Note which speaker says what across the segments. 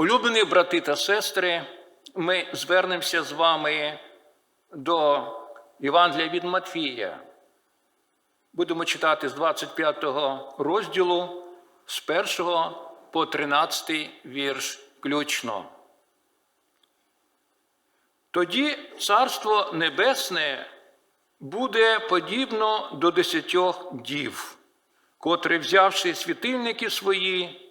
Speaker 1: Улюблені брати та сестри, ми звернемося з вами до Євангелія від Матфія. Будемо читати з 25 розділу з 1 по 13 вірш включно. Тоді Царство Небесне буде подібно до десятьох дів, котрі, взявши світильники свої,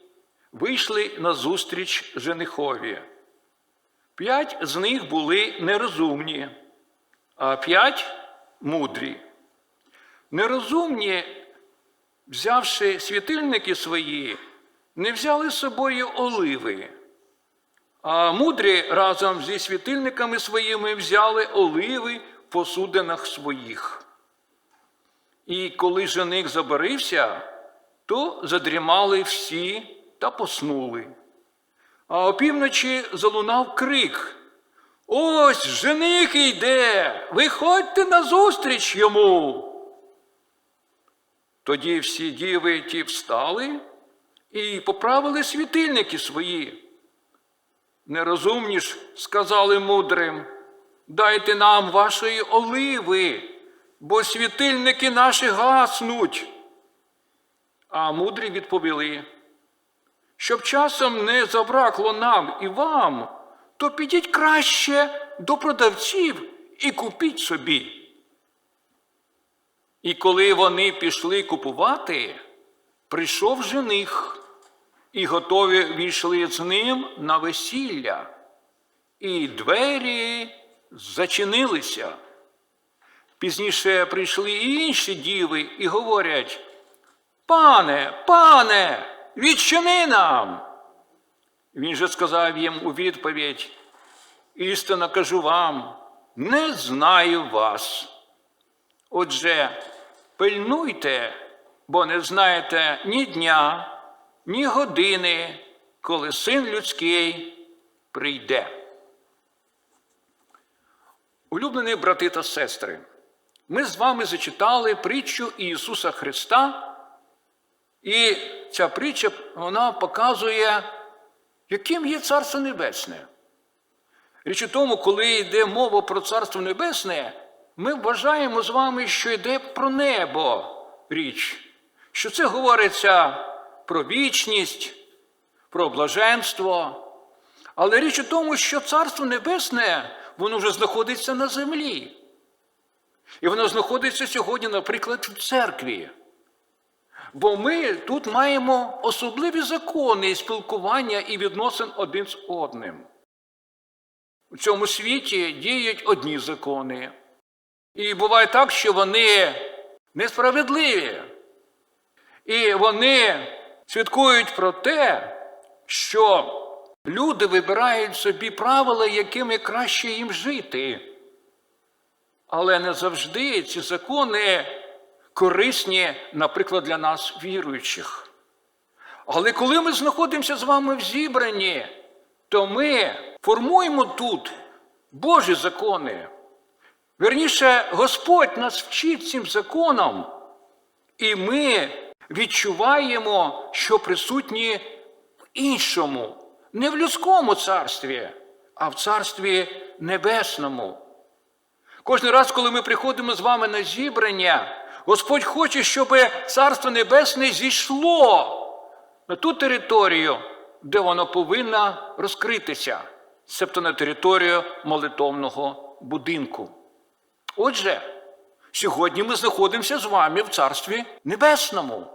Speaker 1: вийшли назустріч женихові. П'ять з них були нерозумні, а п'ять мудрі. Нерозумні, взявши світильники свої, не взяли з собою оливи, а мудрі разом зі світильниками своїми взяли оливи в посудинах своїх. І коли жених забарився, то задрімали всі та поснули. А опівночі залунав крик. Ось жених йде, виходьте назустріч йому. Тоді всі діви ті встали і поправили світильники свої. Нерозумні ж сказали мудрим, дайте нам вашої оливи, бо світильники наші гаснуть. А мудрі відповіли, щоб часом не забракло нам і вам, то підіть краще до продавців і купіть собі. І коли вони пішли купувати, прийшов жених, і готові війшли з ним на весілля, і двері зачинилися. Пізніше прийшли і інші діви і говорять: Пане, пане, відчини нам. Він же сказав їм у відповідь: істинно кажу вам, не знаю вас. Отже, пильнуйте, бо не знаєте ні дня, ні години, коли син людський прийде. Улюблені брати та сестри, ми з вами зачитали притчу Ісуса Христа, і ця притча вона показує, яким є Царство Небесне. Річ у тому, коли йде мова про Царство Небесне, ми вважаємо з вами, що йде про небо річ, що це говориться про вічність, про блаженство. Але річ у тому, що Царство Небесне, воно вже знаходиться на землі. І воно знаходиться сьогодні, наприклад, в церкві. Бо ми тут маємо особливі закони і спілкування і відносин один з одним. У цьому світі діють одні закони. І буває так, що вони несправедливі. І вони свідкують про те, що люди вибирають собі правила, якими краще їм жити. Але не завжди ці закони корисні, наприклад, для нас, віруючих. Але коли ми знаходимося з вами в зібранні, то ми формуємо тут Божі закони. Верніше, Господь нас вчить цим законам, і ми відчуваємо, що присутні в іншому, не в людському царстві, а в царстві небесному. Кожен раз, коли ми приходимо з вами на зібрання, Господь хоче, щоб Царство Небесне зійшло на ту територію, де воно повинно розкритися, себто на територію молитовного будинку. Отже, сьогодні ми знаходимося з вами в Царстві Небесному,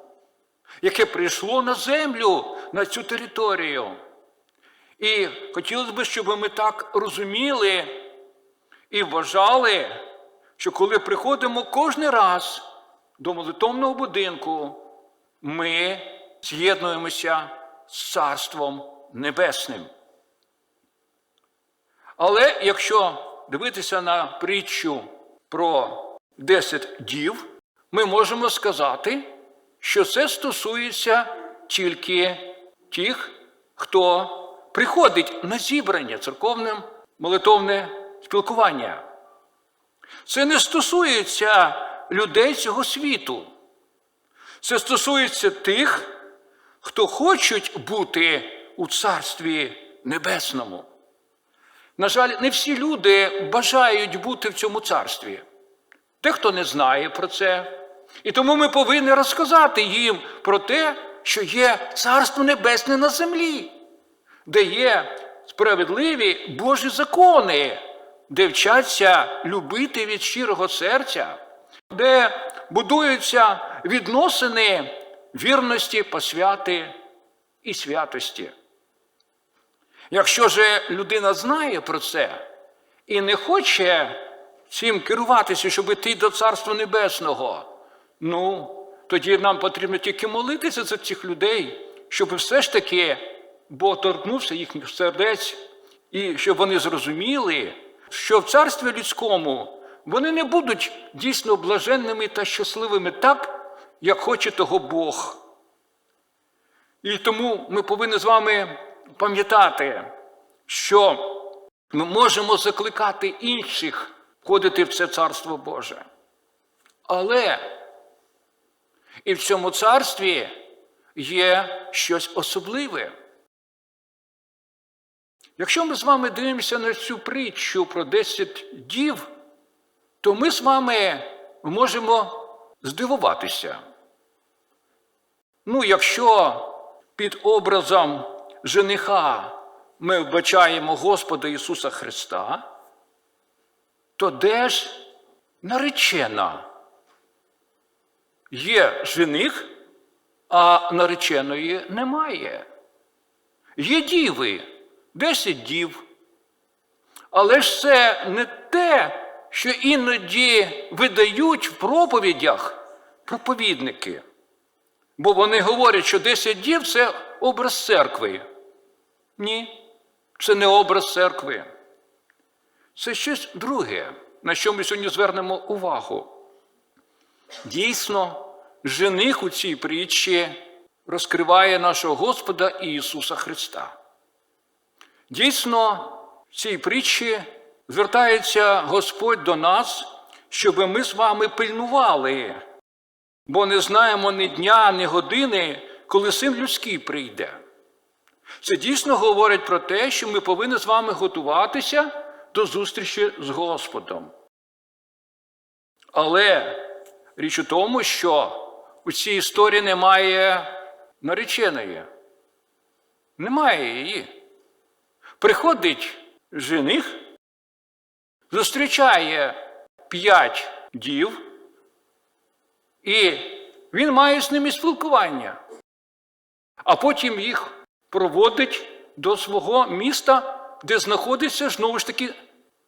Speaker 1: яке прийшло на землю, на цю територію. І хотілося б, щоб ми так розуміли і вважали, що коли приходимо кожен раз до молитовного будинку, ми з'єднуємося з Царством Небесним. Але якщо дивитися на притчу про 10 дів, ми можемо сказати, що це стосується тільки тих, хто приходить на зібрання церковне молитовне спілкування. Це не стосується людей цього світу. Це стосується тих, хто хочуть бути у Царстві Небесному. На жаль, не всі люди бажають бути в цьому царстві. Дехто не знає про це. І тому ми повинні розказати їм про те, що є Царство Небесне на землі, де є справедливі Божі закони, де вчаться любити від щирого серця, де будуються відносини вірності, посвяти і святості. Якщо ж людина знає про це і не хоче цим керуватися, щоб йти до Царства Небесного, ну, тоді нам потрібно тільки молитися за цих людей, щоб все ж таки Бог торкнувся їхніх сердець, і щоб вони зрозуміли, що в царстві людському вони не будуть дійсно блаженними та щасливими так, як хоче того Бог. І тому ми повинні з вами пам'ятати, що ми можемо закликати інших входити в це царство Боже. Але і в цьому царстві є щось особливе. Якщо ми з вами дивимося на цю притчу про 10 дів, то ми з вами можемо здивуватися. Ну, якщо під образом жениха ми вбачаємо Господа Ісуса Христа, то де ж наречена? Є жених, а нареченої немає. Є діви, десять дів. Але ж це не те, що іноді видають в проповідях проповідники. Бо вони говорять, що 10 дів це образ церкви. Ні, це не образ церкви. Це щось друге, на що ми сьогодні звернемо увагу. Дійсно, жених у цій притчі розкриває нашого Господа Ісуса Христа. Дійсно, в цій притчі звертається Господь до нас, щоб ми з вами пильнували, бо не знаємо ні дня, ні години, коли син людський прийде. Це дійсно говорить про те, що ми повинні з вами готуватися до зустрічі з Господом. Але річ у тому, що у цій історії немає нареченої. Немає її. Приходить жених, зустрічає п'ять дів, і він має з ними спілкування, а потім їх проводить до свого міста, де знаходиться знову ж таки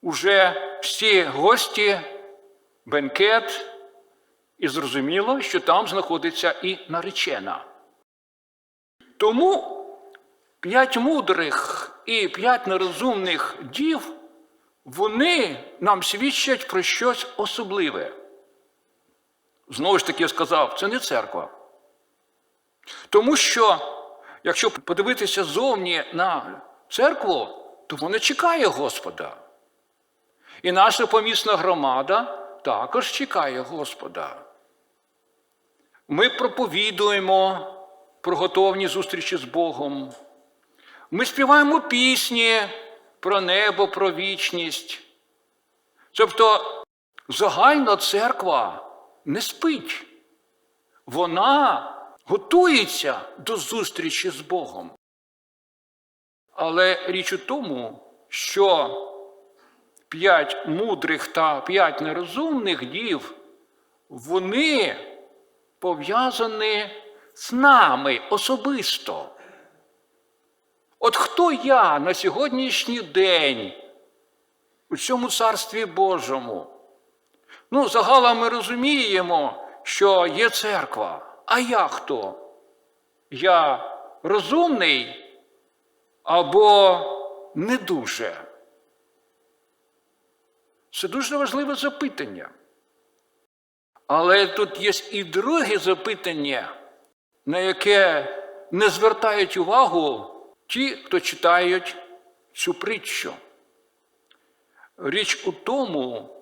Speaker 1: уже всі гості, бенкет, і зрозуміло, що там знаходиться і наречена. Тому п'ять мудрих і п'ять нерозумних дів, вони нам свідчать про щось особливе. Знову ж таки я сказав, це не церква. Тому що, якщо подивитися зовні на церкву, то вона чекає Господа. І наша помісна громада також чекає Господа. Ми проповідуємо про готовні зустрічі з Богом. Ми співаємо пісні про небо, про вічність. Тобто загальна церква не спить. Вона готується до зустрічі з Богом. Але річ у тому, що п'ять мудрих та п'ять нерозумних дів, вони пов'язані з нами особисто. От хто я на сьогоднішній день у цьому царстві Божому? Ну, загалом ми розуміємо, що є церква. А я хто? Я розумний або не дуже? Це дуже важливе запитання. Але тут є і друге запитання, на яке не звертають увагу ті, хто читають цю притчу. Річ у тому,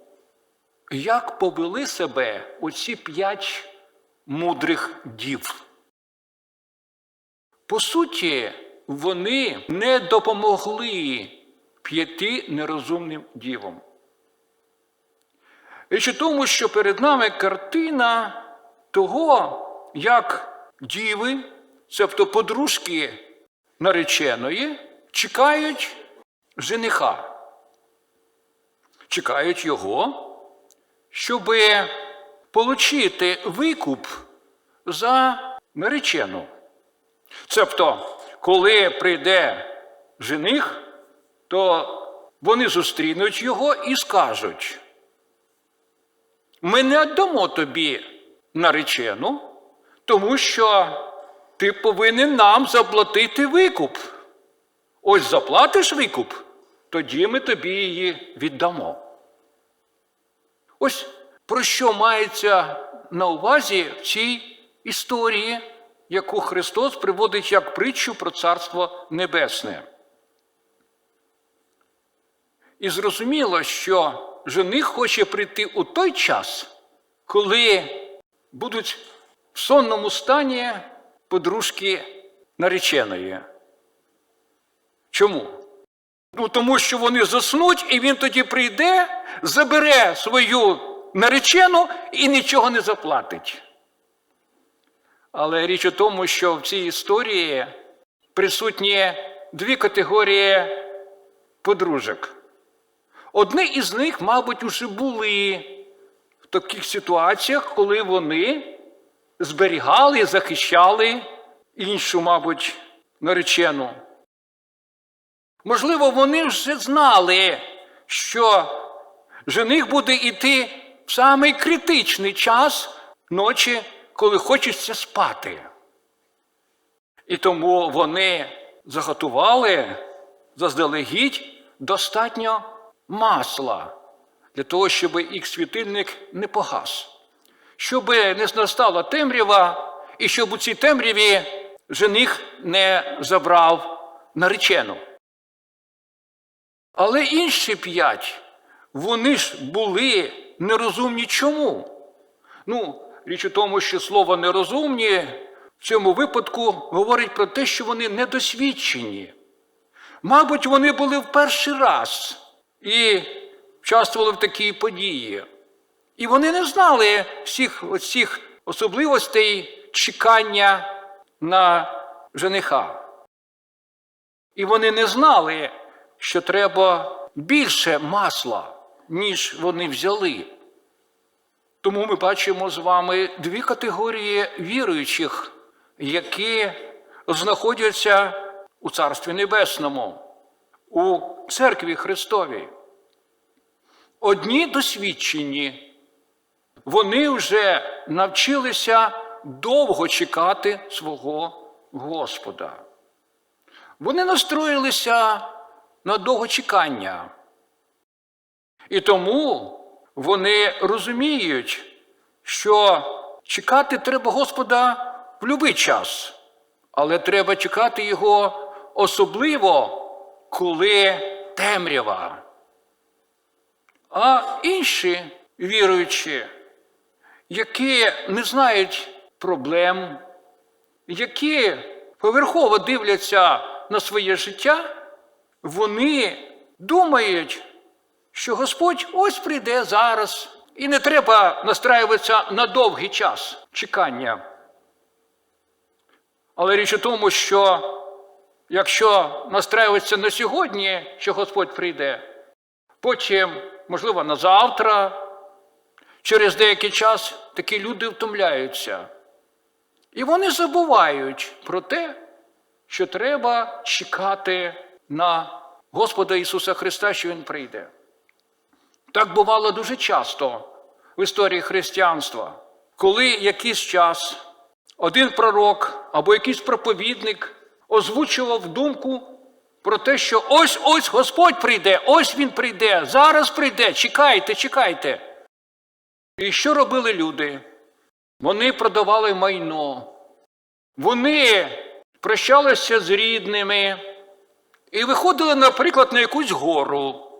Speaker 1: як повели себе оці п'ять мудрих дів. По суті, вони не допомогли п'яти нерозумним дівам. Річ у тому, що перед нами картина того, як діви, тобто подружки нареченої, чекають жениха. Чекають його, щоб отримати викуп за наречену. Тобто, коли прийде жених, то вони зустрінуть його і скажуть: ми не віддамо тобі наречену, тому що ти повинен нам заплатити викуп. Ось заплатиш викуп, тоді ми тобі її віддамо. Ось про що мається на увазі в цій історії, яку Христос приводить як притчу про Царство Небесне. І зрозуміло, що жених хоче прийти у той час, коли будуть в сонному стані подружки нареченої. Чому? Ну, тому що вони заснуть, і він тоді прийде, забере свою наречену і нічого не заплатить. Але річ у тому, що в цій історії присутні дві категорії подружок. Одні із них, мабуть, уже були в таких ситуаціях, коли вони зберігали захищали іншу, мабуть, наречену. Можливо, вони вже знали, що жених буде йти в самий критичний час ночі, коли хочеться спати. І тому вони заготували заздалегідь достатньо масла для того, щоб їх світильник не погас, щоб не настала темрява, і щоб у цій темряві жених не забрав наречену. Але інші п'ять, вони ж були нерозумні чому? Ну, річ у тому, що слово нерозумні в цьому випадку говорить про те, що вони недосвідчені. Мабуть, вони були в перший раз і участвували в такій події. І вони не знали всіх оцих особливостей чекання на жениха. І вони не знали, що треба більше масла, ніж вони взяли. Тому ми бачимо з вами дві категорії віруючих, які знаходяться у Царстві Небесному, у церкві Христовій. Одні досвідчені, вони вже навчилися довго чекати свого Господа. Вони настроїлися на довгочекання. І тому вони розуміють, що чекати треба Господа в будь-який час, але треба чекати Його особливо, коли темрява. А інші віруючі, які не знають проблем, які поверхово дивляться на своє життя, вони думають, що Господь ось прийде зараз, і не треба настраюватися на довгий час чекання. Але річ у тому, що якщо настраюватися на сьогодні, що Господь прийде, потім, можливо, на завтра, через деякий час такі люди втомляються. І вони забувають про те, що треба чекати на Господа Ісуса Христа, що Він прийде. Так бувало дуже часто в історії християнства, коли якийсь час один пророк або якийсь проповідник озвучував думку про те, що ось ось Господь прийде, ось Він прийде, зараз прийде, чекайте, чекайте. І що робили люди? Вони продавали майно, вони прощалися з рідними і виходили, наприклад, на якусь гору,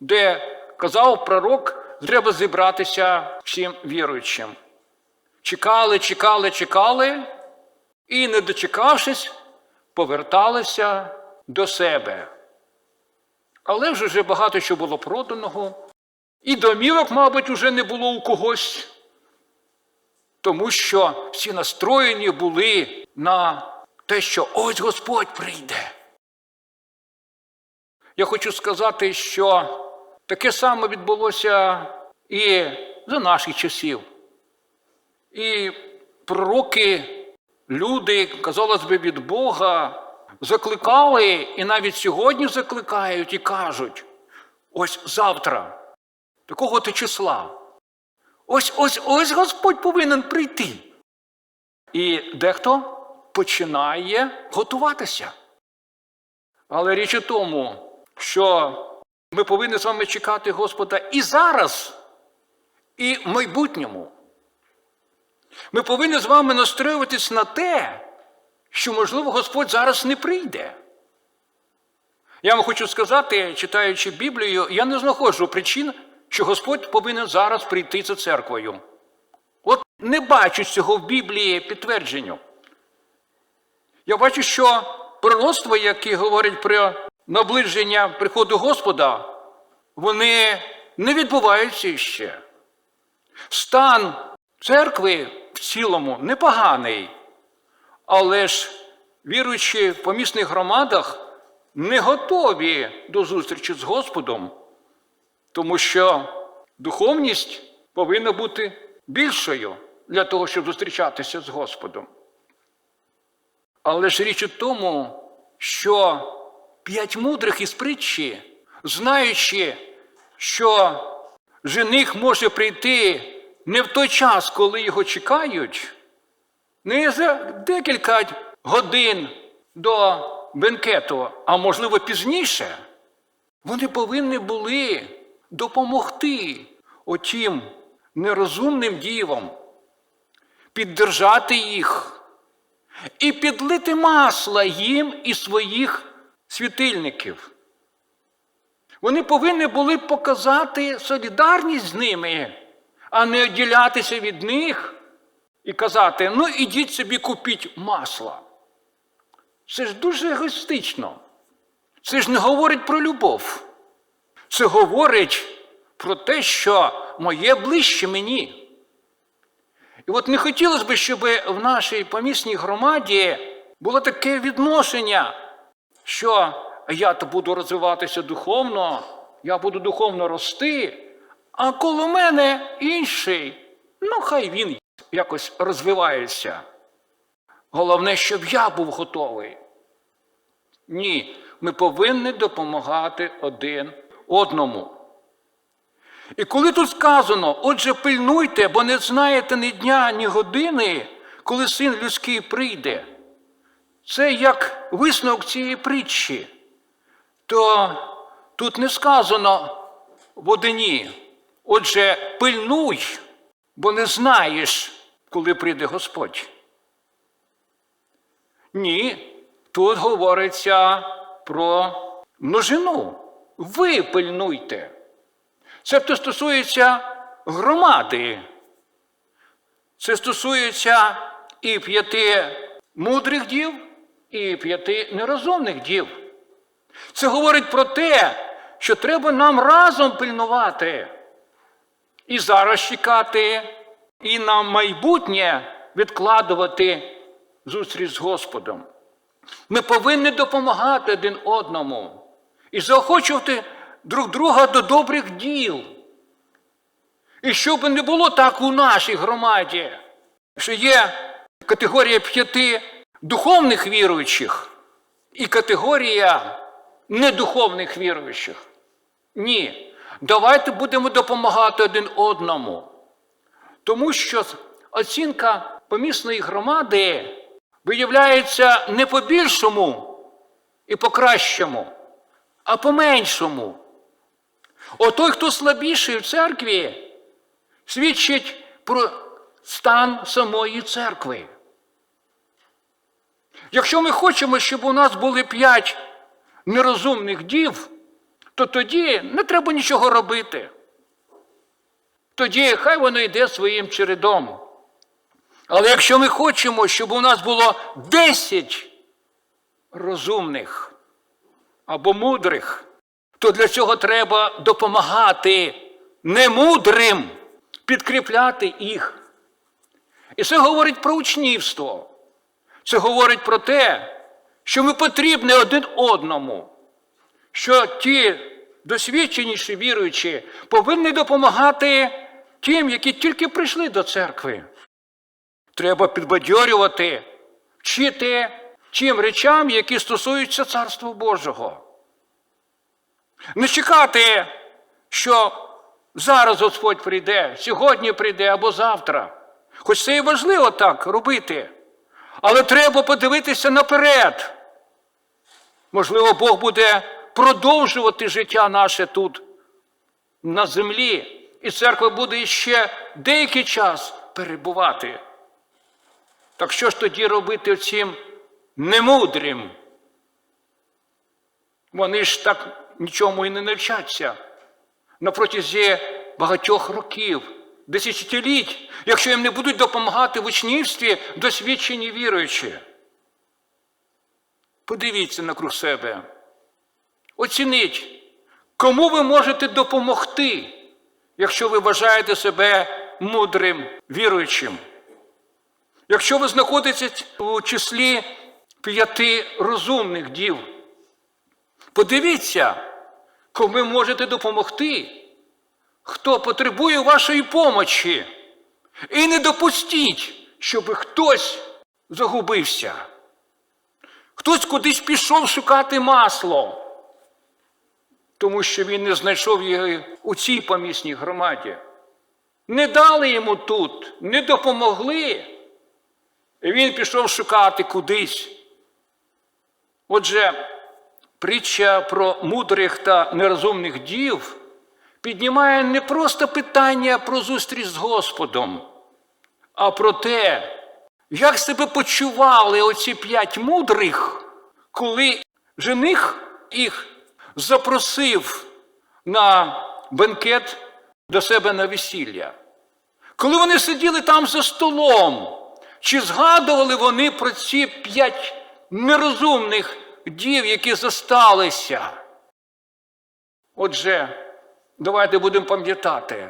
Speaker 1: де казав пророк, треба зібратися всім віруючим. Чекали, чекали, чекали, і, не дочекавшись, поверталися до себе. Але вже багато що було проданого, і домівок, мабуть, уже не було у когось, тому що всі настроєні були на те, що ось Господь прийде. Я хочу сказати, що таке саме відбулося і за наших часів. І пророки, люди, казалось би, від Бога, закликали і навіть сьогодні закликають і кажуть: ось завтра, такого то числа, ось ось ось Господь повинен прийти. І дехто починає готуватися. Але річ у тому, що ми повинні з вами чекати Господа і зараз, і в майбутньому. Ми повинні з вами настроюватись на те, що, можливо, Господь зараз не прийде. Я вам хочу сказати, читаючи Біблію, я не знаходжу причин, що Господь повинен зараз прийти за церквою. От не бачу цього в Біблії підтвердження. Я бачу, що пророцтва, які говорять про наближення приходу Господа, вони не відбуваються ще. Стан церкви в цілому непоганий, але ж віруючі в помісних громадах не готові до зустрічі з Господом, тому що духовність повинна бути більшою для того, щоб зустрічатися з Господом. Але ж річ у тому, що п'ять мудрих із притчі, знаючи, що жених може прийти не в той час, коли його чекають, не за декілька годин до бенкету, а можливо пізніше, вони повинні були допомогти отім нерозумним дівам, піддержати їх і підлити масла їм із своїх світильників. Вони повинні були показати солідарність з ними, а не відділятися від них і казати: ну, ідіть собі купіть масла. Це ж дуже егоїстично. Це ж не говорить про любов. Це говорить про те, що моє ближче мені. І от не хотілося б, щоб в нашій помісній громаді було таке відношення, що я то буду розвиватися духовно, я буду духовно рости, а коло мене інший, ну хай він якось розвивається. Головне, щоб я був готовий. Ні, ми повинні допомагати один одному. І коли тут сказано, отже, пильнуйте, бо не знаєте ні дня, ні години, коли син людський прийде, це як висновок цієї притчі, то тут не сказано в одині, отже, пильнуй, бо не знаєш, коли прийде Господь. Ні, тут говориться про множину. Ви пильнуйте. Це стосується громади. Це стосується і п'яти мудрих дів, і п'яти нерозумних дів. Це говорить про те, що треба нам разом пильнувати. І зараз чекати, і на майбутнє відкладувати зустріч з Господом. Ми повинні допомагати один одному і заохочувати друг друга до добрих діл. І щоб не було так у нашій громаді, що є категорія п'яти духовних віруючих і категорія недуховних віруючих. Ні. Давайте будемо допомагати один одному. Тому що оцінка помісної громади виявляється не по більшому і по кращому, а по меншому. Отой, хто слабіший в церкві, свідчить про стан самої церкви. Якщо ми хочемо, щоб у нас були п'ять нерозумних дів, то тоді не треба нічого робити. Тоді хай воно йде своїм чередом. Але якщо ми хочемо, щоб у нас було 10 розумних або мудрих, то для цього треба допомагати немудрим, підкріпляти їх. І це говорить про учнівство. Це говорить про те, що ми потрібні один одному, що ті досвідченіші віруючі повинні допомагати тим, які тільки прийшли до церкви. Треба підбадьорювати, вчити тим речам, які стосуються Царства Божого. Не чекати, що зараз Господь прийде, сьогодні прийде або завтра. Хоч це і важливо так робити. Але треба подивитися наперед. Можливо, Бог буде продовжувати життя наше тут, на землі, і церква буде ще деякий час перебувати. Так що ж тоді робити цим немудрим? Вони ж так нічому і не навчаться на багатьох років, десятиліть, якщо їм не будуть допомагати в учнівстві досвідчені віруючі. Подивіться накруг себе. Оцініть, кому ви можете допомогти, якщо ви вважаєте себе мудрим віруючим. Якщо ви знаходитесь у числі п'яти розумних дів, подивіться, кому можете допомогти, хто потребує вашої помочі. І не допустіть, щоб хтось загубився. Хтось кудись пішов шукати масло, тому що він не знайшов його у цій помісній громаді. Не дали йому тут, не допомогли. І він пішов шукати кудись. Отже, притча про мудрих та нерозумних дів піднімає не просто питання про зустріч з Господом, а про те, як себе почували оці п'ять мудрих, коли жених їх запросив на бенкет до себе на весілля? Коли вони сиділи там за столом, чи згадували вони про ці п'ять нерозумних дів, які зосталися? Отже, давайте будемо пам'ятати,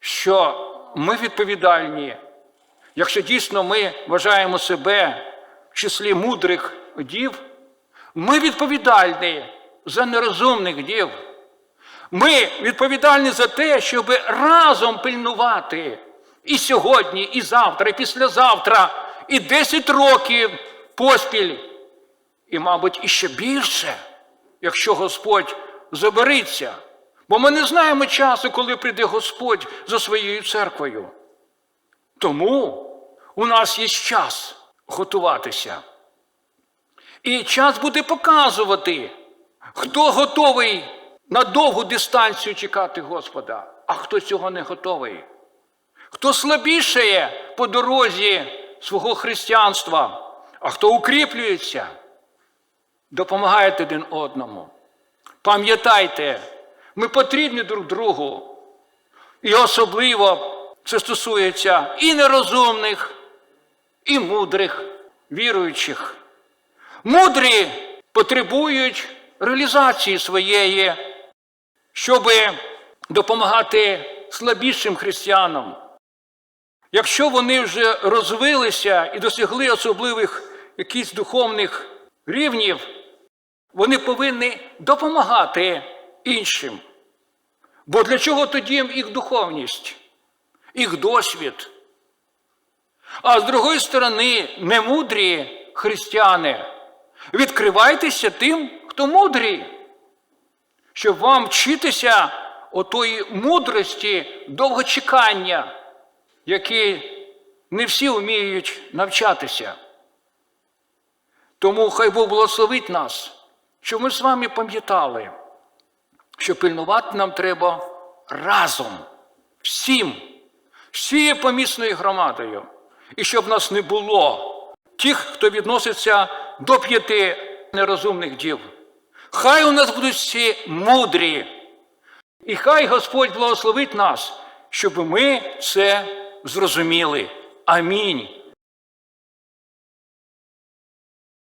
Speaker 1: що ми відповідальні, якщо дійсно ми вважаємо себе в числі мудрих дів, ми відповідальні за нерозумних дів. Ми відповідальні за те, щоб разом пильнувати і сьогодні, і завтра, і післязавтра, і 10 років поспіль, і, мабуть, іще більше, якщо Господь забериться. Бо ми не знаємо часу, коли прийде Господь за своєю церквою. Тому у нас є час готуватися. І час буде показувати, хто готовий на довгу дистанцію чекати Господа, а хто цього не готовий. Хто слабішає по дорозі свого християнства, а хто укріплюється, допомагайте один одному. Пам'ятайте, ми потрібні друг другу. І особливо це стосується і нерозумних, і мудрих, віруючих. Мудрі потребують реалізації своєї, щоб допомагати слабішим християнам. Якщо вони вже розвилися і досягли особливих якихось духовних рівнів, вони повинні допомагати іншим. Бо для чого тоді їх духовність, їх досвід? А з другої сторони, немудрі християни, відкривайтеся тим, хто мудрий, щоб вам вчитися отої мудрості довгочекання, які не всі вміють навчатися. Тому хай Бог благословить нас, щоб ми з вами пам'ятали, що пильнувати нам треба разом, всім, всією помісною громадою, і щоб нас не було тих, хто відноситься до п'яти нерозумних дів. Хай у нас будуть всі мудрі, і хай Господь благословить нас, щоб ми це зрозуміли. Амінь.